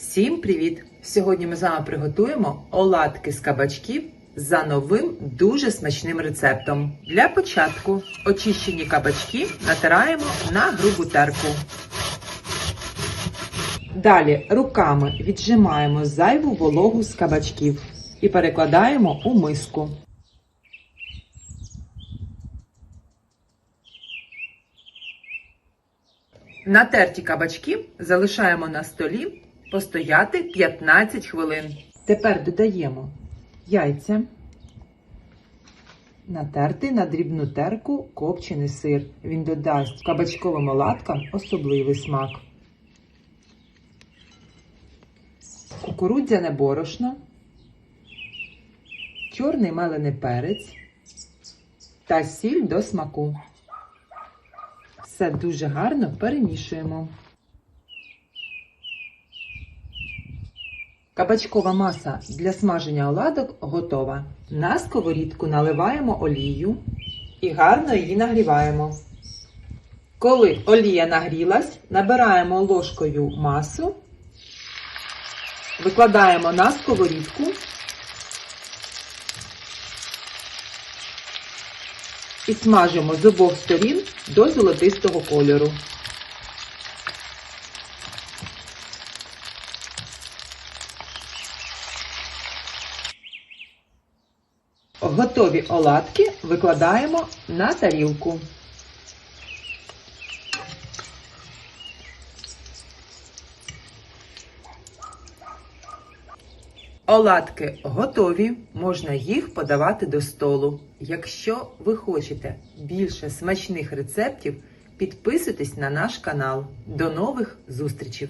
Всім привіт! Сьогодні ми з вами приготуємо оладки з кабачків за новим дуже смачним рецептом. Для початку очищені кабачки натираємо на грубу терку. Далі руками віджимаємо зайву вологу з кабачків і перекладаємо у миску. Натерті кабачки залишаємо на столі постояти 15 хвилин. Тепер додаємо яйця, натертий на дрібну терку копчений сир. Він додасть кабачковим оладкам особливий смак. Кукурудзяне борошно, чорний мелений перець та сіль до смаку. Все дуже гарно перемішуємо. Кабачкова маса для смаження оладок готова. На сковорідку наливаємо олію і гарно її нагріваємо. Коли олія нагрілась, набираємо ложкою масу, викладаємо на сковорідку і смажимо з обох сторін до золотистого кольору. Готові оладки викладаємо на тарілку. Оладки готові, можна їх подавати до столу. Якщо ви хочете більше смачних рецептів, підписуйтесь на наш канал. До нових зустрічей!